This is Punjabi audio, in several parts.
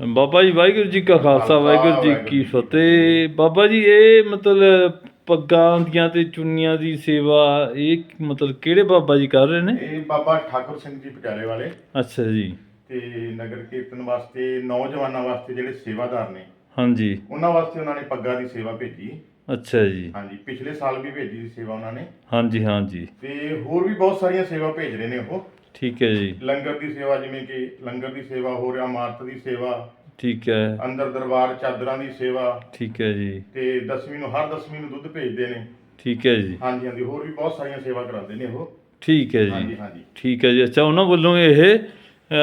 ਬਾਬਾ ਜੀ ਵਾਹਿਗੁਰੂ ਜੀ ਕਾ ਖਾਲਸਾ ਵਾਹਿਗੁਰੂ ਜੀ ਕੀ ਫਤਿਹ। ਬਾਬਾ ਜੀ ਇਹ ਮਤਲਬ ਪੱਗਾਂ ਦੀਆਂ ਤੇ ਚੁੰਨੀਆਂ ਦੀ ਸੇਵਾ ਇਹ ਮਤਲਬ ਕਿਹੜੇ ਬਾਬਾ ਜੀ ਕਰ ਰਹੇ ਨੇ? ਇਹ ਬਾਬਾ ਠਾਕੁਰ ਸਿੰਘ ਜੀ ਪਟਿਆਲੇ ਵਾਲੇ। ਅੱਛਾ ਜੀ। ਤੇ ਨਗਰ ਕੀਰਤਨ ਵਾਸਤੇ ਨੌਜਵਾਨਾਂ ਵਾਸਤੇ ਜਿਹੜੇ ਸੇਵਾਦਾਰ ਨੇ ਹਾਂਜੀ। ਉਹਨਾਂ ਵਾਸਤੇ ਉਹਨਾਂ ਨੇ ਪੱਗਾਂ ਦੀ ਸੇਵਾ ਭੇਜੀ। ਅੱਛਾ ਜੀ। ਹਾਂਜੀ ਪਿਛਲੇ ਸਾਲ ਵੀ ਭੇਜੀ ਸੀ ਸੇਵਾ ਉਹਨਾਂ ਨੇ। ਹਾਂਜੀ ਹਾਂਜੀ। ਤੇ ਹੋਰ ਵੀ ਬਹੁਤ ਸਾਰੀਆਂ ਸੇਵਾ ਭੇਜ ਰਹੇ ਨੇ ਉਹ। ਠੀਕ ਹੈ ਜੀ। ਲੰਗਰ ਦੀ ਸੇਵਾ ਜਿਵੇਂ ਕਿ ਲੰਗਰ ਦੀ ਸੇਵਾ ਹੋ ਰਿਹਾ ਇਮਾਰਤ ਦੀ ਸੇਵਾ ਠੀਕ ਹੈ। ਅੰਦਰ ਦਰਬਾਰ ਚਾਦਰਾਂ ਦੀ ਸੇਵਾ। ਠੀਕ ਹੈ ਜੀ। ਤੇ ਦਸਵੀਂ ਨੂੰ ਹਰ ਦਸਵੀਂ ਨੂੰ ਦੁੱਧ ਭੇਜਦੇ ਨੇ। ਠੀਕ ਹੈ ਜੀ। ਹਾਂਜੀ ਹਾਂਜੀ ਹੋਰ ਵੀ ਬਹੁਤ ਸਾਰੀਆਂ ਸੇਵਾ ਕਰਾਉਂਦੇ ਨੇ ਉਹ। ਠੀਕ ਹੈ ਜੀ। ਹਾਂਜੀ ਠੀਕ ਹੈ ਜੀ। ਅੱਛਾ ਉਹਨਾਂ ਵੱਲੋਂ ਇਹ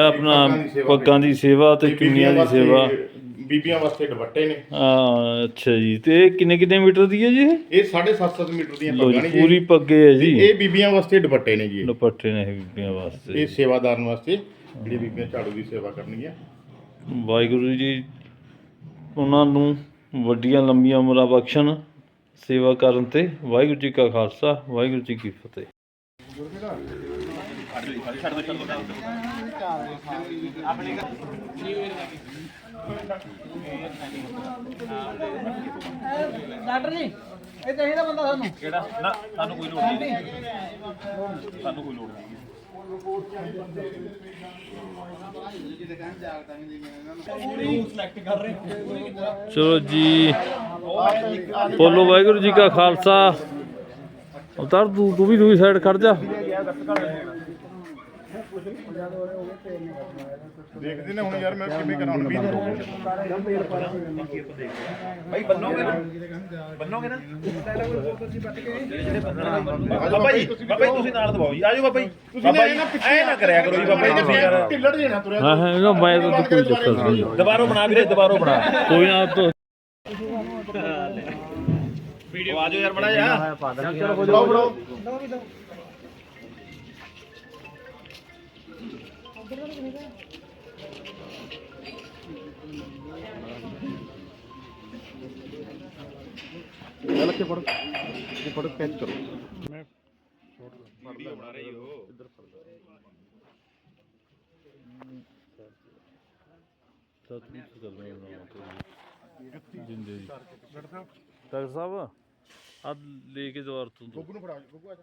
ਆਪਣਾ ਪੱਗਾਂ ਦੀ ਸੇਵਾ ਪੱਗਾਂ ਦੀ ਸੇਵਾ ਤੇ ਚੁੰਨੀਆਂ ਦੀ ਵਾਸਤੇ- ਸੇਵਾ। ਬੀਬੀਆਂ ਵਾਸਤੇ ਦੁਪੱਟੇ ਨੇ। ਆ ਅੱਛਾ ਜੀ। ਤੇ ਇਹ ਕਿੰਨੇ ਕਿੰਨੇ ਮੀਟਰ ਦੀ ਹੈ ਜੀ ਇਹ? ਇਹ 7.5 ਮੀਟਰ ਦੀਆਂ ਲੋ ਪੱਗਾਂ ਜੀ। ਨੇ ਪੂਰੀ ਜੀ ਪੱਗੇ ਹੈ ਜੀ। ਇਹ ਬੀਬੀਆਂ ਵਾਸਤੇ ਦੁਪੱਟੇ ਨੇ ਜੀ ਇਹ। ਦੁਪੱਟੇ ਨੇ ਇਹ ਬੀਬੀਆਂ ਵਾਸਤੇ। ਇਹ ਸੇਵਾਦਾਰਨ ਵਾਸਤੇ ਜਿਹੜੀ ਬੀਬੀਆਂ ਝਾੜੂ ਦੀ ਸੇਵਾ ਕਰਨਗੀਆਂ। ਵਾਹਿਗੁਰੂ ਜੀ ਉਹਨਾਂ ਨੂੰ ਵੱਡੀਆਂ ਲੰਬੀਆਂ ਉਮਰਾਂ ਬਖਸ਼ਣ ਸੇਵਾ ਕਰਨ ਤੇ ਵਾਹਿਗੁਰੂ ਜੀ ਕਾ ਖਾਲਸਾ ਵਾਹਿਗੁਰੂ ਜੀ ਕੀ ਫਤਿਹ। ਡਾਕਟਰ ਜੀ ਇਹ ਚਾਹੀਦਾ ਬੰਦਾ ਸਾਨੂੰ। ਕਿਹੜਾ? ਨਾ ਸਾਨੂੰ ਕੋਈ ਲੋੜ ਨਹੀਂ। ਸਾਨੂੰ ਕੋਈ ਲੋੜ ਨਹੀਂ। ਚਲੋ ਜੀ। ਬੋਲੋ ਵਾਹਿਗੁਰੂ ਜੀ ਕਾ ਖਾਲਸਾ। ਉਤਾਰ ਤੂੰ ਤੂੰ ਵੀ ਦੂਜੀ ਸਾਈਡ ਖੜ ਜਾ। ਦੇਖਦੇ ਨੇ ਹੁਣ ਯਾਰ ਮੈਂ ਕਿਵੇਂ ਕਰਾਂ ਹੁਣ ਵੀ ਭਾਈ ਬੰਨੋਗੇ ਨਾ? ਬੰਨੋਗੇ ਨਾ? ਬਾਬਾ ਜੀ ਬਾਬਾ ਜੀ ਤੁਸੀਂ ਨਾਲ ਦਬਾਓ ਜੀ। ਆਜੋ ਬਾਬਾ ਜੀ। ਬਾਬਾ ਜੀ ਐ ਨਾ ਕਰਿਆ ਕਰੋ ਜੀ ਬਾਬਾ ਜੀ ਤੁਸੀਂ ਯਾਰ। ਢਿੱਲੜ ਦੇਣਾ ਤੁਰਿਆ ਹਾਂ ਹਾਂ ਇਹਦਾ ਮੈਂ ਤਾਂ ਕੋਈ ਚੱਕਰ ਨਹੀਂ। ਦੁਬਾਰੋਂ ਬਣਾ ਵੀਰੇ ਦੁਬਾਰੋਂ ਬਣਾ। ਕੋਈ ਨਾ ਤੋ ਵੀਡੀਓ ਆਜੋ ਯਾਰ ਬਣਾ ਜਾ ਫੜਾਓ ਫੜਾਓ ਚੱਲ ਕੇ ਫੜੋ। ਇਹ ਫੜੋ ਕੈਚ ਕਰੋ। ਵੀਡੀਓ ਬਣਾ ਰਹੀ ਹੋ। ਜਿੰਦੇ ਜੀ। ਡਾਕਟਰ ਸਾਹਿਬ। ਆ ਲੈ ਕੇ ਦੁਆਰ ਤੋਂ ਗੁੱਗੂ ਨੂੰ ਫੜਾ ਗੁੱਗੂ ਆ ਜਾ।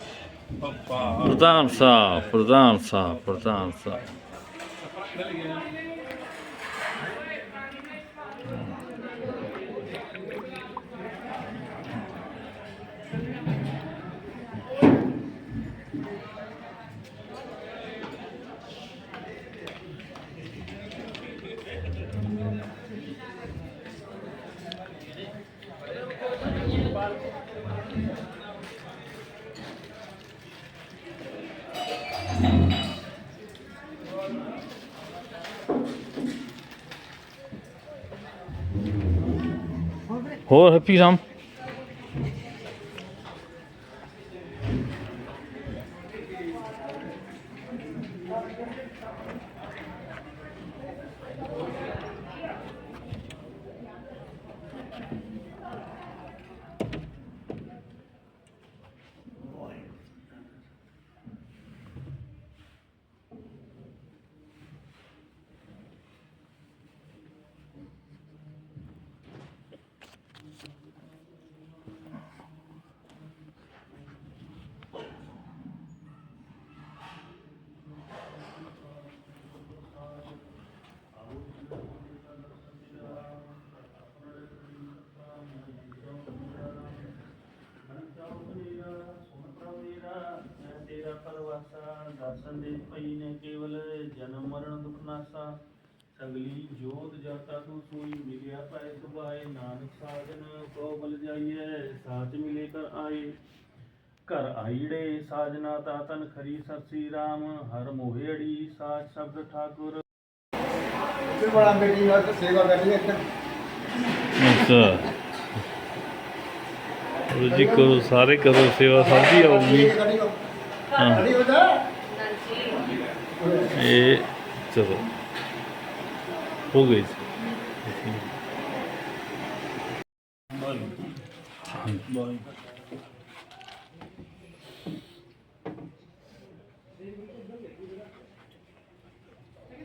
ਪ੍ਰਧਾਨ ਸਾਹਿਬ ਪ੍ਰਧਾਨ ਸਾਹਿਬ ਪ੍ਰਧਾਨ ਸਾਹਿਬ ਹੋਰ ਹੈਪੀ ਰਾਮ ਤੇਰਾ ਪਰਵਾਸਾ ਦਰਸ਼ਨ ਦੇ ਪਈ ਨੇ ਕੇਵਲ ਜਨਮ ਮਰਨ ਦੁਖ ਨਾਸਾ ਅਗਲੀ ਜਾਤਾ ਤੂੰ ਸੋਈ ਮਿਲਿਆ ਪਾਏ ਸੁਭਾਏ ਨਾਨਕ ਸਾਜਨ ਕੋ ਬਲ ਜਾਈਏ ਸਾਚ ਮਿਲੇ ਕਰ ਆਏ। ਘਰ ਆਈੜੇ ਸਾਜਨਾ ਤਾ ਤਨ ਖਰੀ ਸਰਸੀ ਰਾਮ ਹਰ ਮੋਹੇੜੀ ਸਾਚ ਸ਼ਬਦ ਠਾਕੁਰ। ਫਿਰ ਬੜਾ ਬੇਟੀ ਵਾਸਤੇ ਸੇਵਾ ਕਰਨੀ ਇੱਕ ਅੱਛਾ। ਗੁਰੂ ਜੀ ਕਰੋ ਸਾਰੇ ਕਰੋ ਸੇਵਾ ਸਾਡੀ ਆਉਗੀ ਹਾਂ। ਇਹ ਚਲੋ। ਹੋ ਗਈ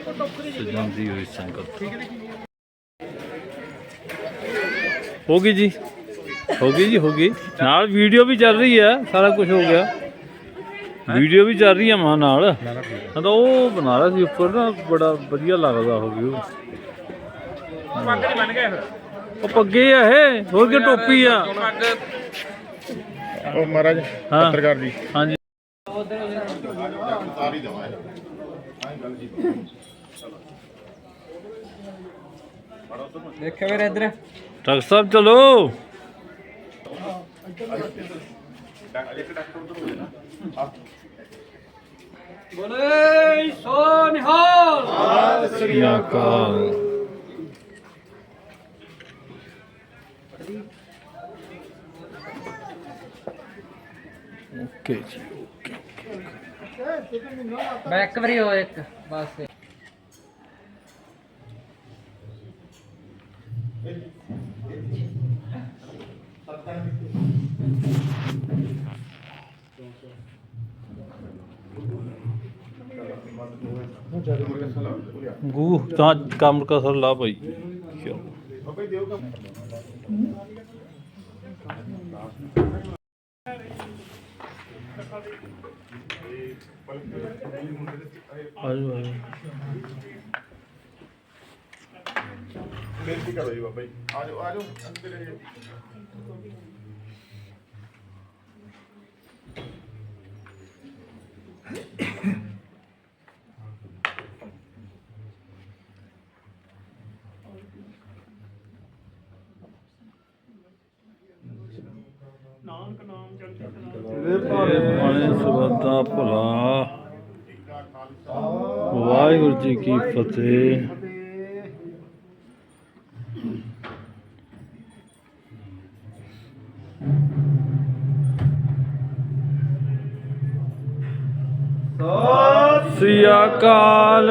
ਸਜਾਉਂਦੀ ਹੋਈ ਸੰਗਤ। ਹੋ ਗਈ ਜੀ? ਹੋ ਗਈ ਜੀ ਹੋ ਗਈ। ਨਾਲ ਵੀਡੀਓ ਵੀ ਚੱਲ ਰਹੀ ਹੈ ਸਾਰਾ ਕੁਝ ਹੋ ਗਿਆ। ਵੀਡੀਓ ਵੀ ਚੱਲ ਰਹੀ ਹੈ ਮਾਂ ਨਾਲ। ਹਾਂ ਤਾਂ ਉਹ ਬਣਾ ਰਿਹਾ ਸੀ ਉੱਪਰ ਨਾ ਬੜਾ ਵਧੀਆ ਲੱਗਦਾ ਹੋ ਗਿਆ ਪੱਗ ਨਹੀਂ ਬਣ ਗਏ ਫਿਰ ਉਹ ਪੱਗੇ ਆ ਇਹ ਹੋਰ ਕੀ ਟੋਪੀ ਆ? ਉਹ ਮਹਾਰਾਜ। ਪੱਤਰਕਾਰ ਜੀ। ਹਾਂਜੀ। ਸਾਰੀ ਦਵਾ ਹੈ ਦੇਖਿਓ ਵੀਰ ਇੱਧਰ। ਡਾਕਟਰ ਸਾਹਿਬ ਚਲੋ। ਬੋਲੇ ਸੋ ਨਿਹਾਲ। ਸ੍ਰੀ ਅਕਾਲ। ਓਕੇ ਜੀ ਬੈਕ ਵਰੀ ਹੋ ਇੱਕ ਬਸ। ਗੂ ਤਾਂ ਕੰਮ ਕਾ ਸਰ ਲਾ ਭਾਈ ਚਲੋ ਆਜੋ ਆਜੋ ਬੇਨਤੀ ਕਰੋ ਜੀ ਬਾਬਾ ਜੀ ਆ ਜਾਓ ਆ ਜਾਓ ਅੰਦਰ ਇਹ ਤੇਰੇ ਪਾਣੇ ਸਬਦਾ ਭਲਾ ਵਾਹਿਗੁਰੂ ਜੀ ਕੀ ਫਤਿਹ। ਸਤਿ ਸ੍ਰੀ ਅਕਾਲ।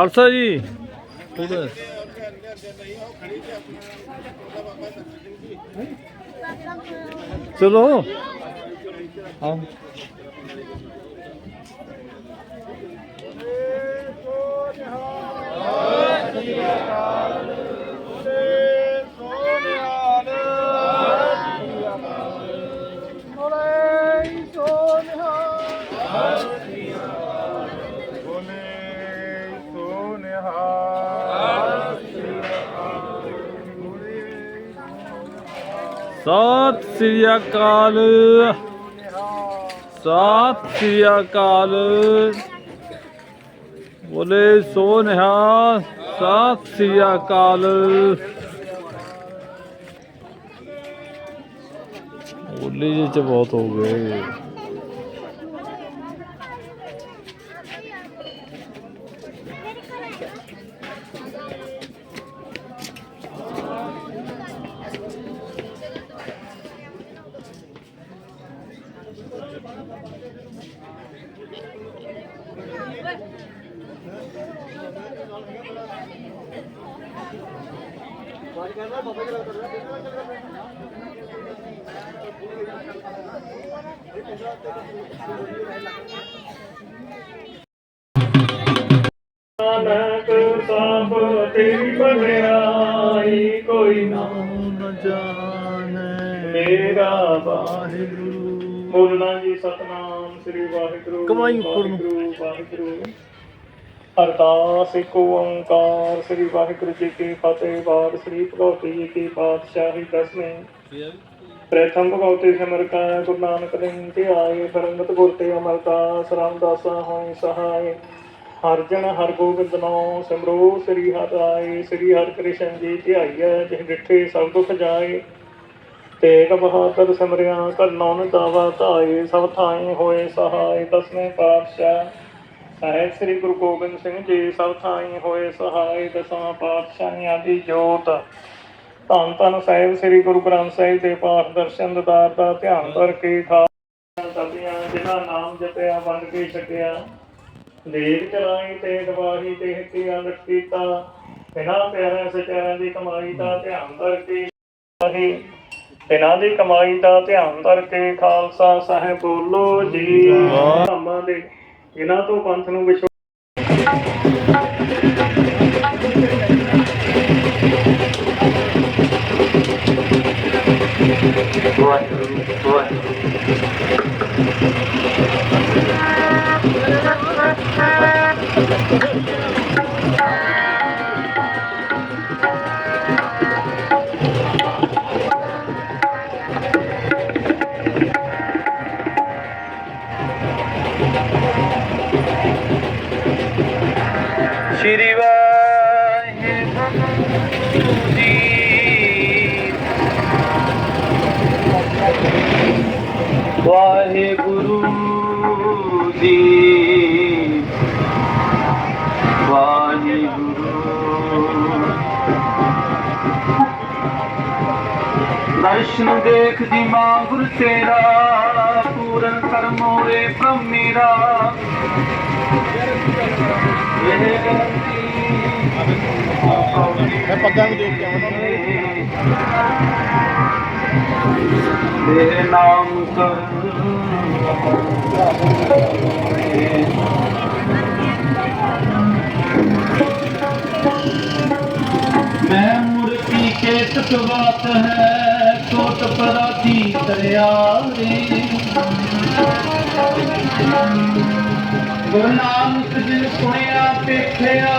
ਖਾਲਸਾ ਜੀ। ਥੋੜਾ ਚਲੋ। ਹਾਂ। ਸਤਿ ਸ੍ਰੀ ਅਕਾਲ। ਸਤਿ ਸ੍ਰੀ ਅਕਾਲ। ਬੋਲੇ ਸੋ ਨਿਹਾਲ ਸਤਿ ਸ੍ਰੀ ਅਕਾਲ। ਬੋਲੇ ਚ ਬਹੁਤ ਹੋ ਗਏ। ਨਾਨਕ ਸਭ ਤੇਰੀ ਬਨਿਆਈ ਕੋਈ ਨਾਮ ਜਾਣੈ ਮੇਰਾ ਵਾਹਿਗੁਰੂ ਬੋਲਣਾ ਜੀ ਸਤਨਾਮ ਸ੍ਰੀ ਵਾਹਿਗੁਰੂ ਕਮਾਈ ਉੱਪਰ ਨੂੰ। ਵਾਹਿਗੁਰੂ ਅਰਦਾਸ ਇੱਕ ਓੰਕਾਰ ਸ੍ਰੀ ਵਾਹਿਗੁਰੂ ਜੀ ਕੀ ਫਤਿਹ ਬਾਦ ਸ੍ਰੀ ਭਗਵਤੀ ਜੀ ਕੀ ਪਾਤਸ਼ਾਹੀ ਦਸਵੇਂ। ਪ੍ਰਥਮ ਭਗਵਤੀ ਸਿਮਰਤਾ ਗੁਰੂ ਨਾਨਕ ਦੇਵ ਜੀ ਆਏ ਫਰੰਗਤ ਗੁਰ ਤੇ ਅਮਰਦਾਸ ਰਾਮਦਾਸਾ ਹੋਏ ਸਹਾਇ ਹਰ ਜਨ ਹਰ ਗੋਬਿੰਦ ਨਾਮ ਸਿਮਰੋ ਸ੍ਰੀ ਹਰਿ ਸ੍ਰੀ ਹਰਿ ਕ੍ਰਿਸ਼ਨ ਜੀ ਧਿਆਈਐ ਜਿਹ ਡਿਠੇ ਸਭ ਦੁਖ ਜਾਏ। ਤੇਗ ਬਹਾਦਰ ਸਿਮਰਿਆ ਕਰਨੌਨ ਦਾਵਾ ਧਾਏ ਸਭ ਥਾਈ ਹੋਏ ਸਹਾਇ ਦਸਵੇਂ ਪਾਤਸ਼ਾਹ। ਸਾਹਿਬ ਸ੍ਰੀ ਗੁਰੂ ਗੋਬਿੰਦ ਸਿੰਘ ਜੀ ਸਭ ਥਾਈ ਹੋਏ ਸਹਾਇ ਦਸਾਂ ਪਾਤਸ਼ਾਹਾਂ ਦੀ ਜੋਤ। ਧੰਨ ਧੰਨ ਸਾਹਿਬ ਸ੍ਰੀ ਗੁਰੂ ਗ੍ਰੰਥ ਸਾਹਿਬ ਦੇ ਪਾਠ ਦਰਸ਼ਨ ਦਿਦਾਰ ਦਾ ਧਿਆਨ ਕਰਕੇ ਖਾਸ ਸਭੀਆਂ ਜਿਨ੍ਹਾਂ ਨਾਮ ਜਪਿਆ ਵੰਡ ਕੇ ਛਕਿਆ। ਦੇਖ ਚਲਾਈ ਤੇ ਗਵਾਹੀ ਤੇ ਹੱਤੀਆਂ ਲਟਕੀਤਾ ਬਿਨਾਂ ਪਿਆਰਿਆਂ ਸਚਾਰਿਆਂ ਦੀ ਕਮਾਈ ਦਾ ਧਿਆਨ ਕਰਕੇ ਹੀ ਇਹਨਾਂ ਦੀ ਕਮਾਈ ਦਾ ਧਿਆਨ ਕਰਕੇ ਖਾਲਸਾ ਸਾਹਿਬ ਬੋਲੋ ਜੀ। ਧਾਮਾਂ ਦੇ ਇਹਨਾਂ ਤੋਂ ਪੰਥ ਨੂੰ ਵਿਸ਼ਵਾਸ ਵਾਹਿਗੁਰੂ ਜੀ। ਵਾਹਿਗੁਰੂ। ਦਰਸ਼ਨ ਦੇਖ ਦੀ ਮਾਂ ਗੁਰ ਤੇਰਾ, ਪੂਰਨ ਕਰਮੋ ਰੇ ਪ੍ਰਭ ਮੇਰਾ। ਇਹ ਮੈਂ ਪੱਗਾਂ ਨੂੰ ਦੇਖ ਕੇ ਆਵਾਂ ਤੇਰੇ ਨਾਮ ਕਰ ਮੈਂ ਮੂਰਤੀ ਕੇ ਤਕਵਾਤ ਹੈ ਕੋਟ ਪਰਾਤੀ ਦਰਿਆਰੇ ਗੁਰੂ ਨਾਨਕ ਜੀ ਸੁਣਿਆ ਪੇਖਿਆ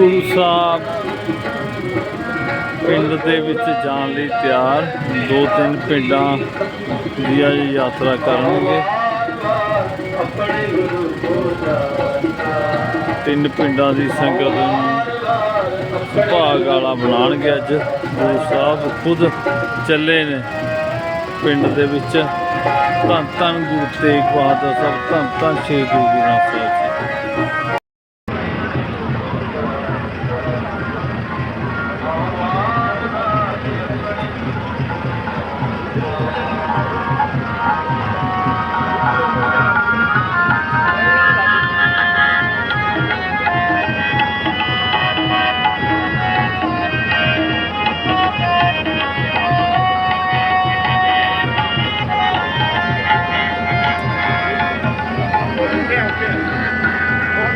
ਗੁਰੂ ਸਾਹਿਬ, ਪਿੰਡ ਦੇ ਵਿੱਚ ਜਾਣ ਲਈ ਤਿਆਰ। ਦੋ ਤਿੰਨ ਪਿੰਡਾਂ ਦੀ ਅੱਜ ਯਾਤਰਾ ਕਰਨਗੇ। ਤਿੰਨ ਪਿੰਡਾਂ ਦੀ ਸੰਗਤ ਨੂੰ ਸੁਭਾਗ ਵਾਲਾ ਬਣਾਉਣਗੇ ਅੱਜ। ਗੁਰੂ ਸਾਹਿਬ ਖੁਦ ਚੱਲੇ ਨੇ ਪਿੰਡ ਦੇ ਵਿੱਚ। ਧੰਨ ਧੰਨ ਗੁਰੂ ਤੇਗ ਬਹਾਦਰ ਸਾਹਿਬ, ਧੰਨ ਧੰਨ ਸ਼੍ਰੀ ਗੁਰੂ ਗ੍ਰੰਥ ਸਾਹਿਬ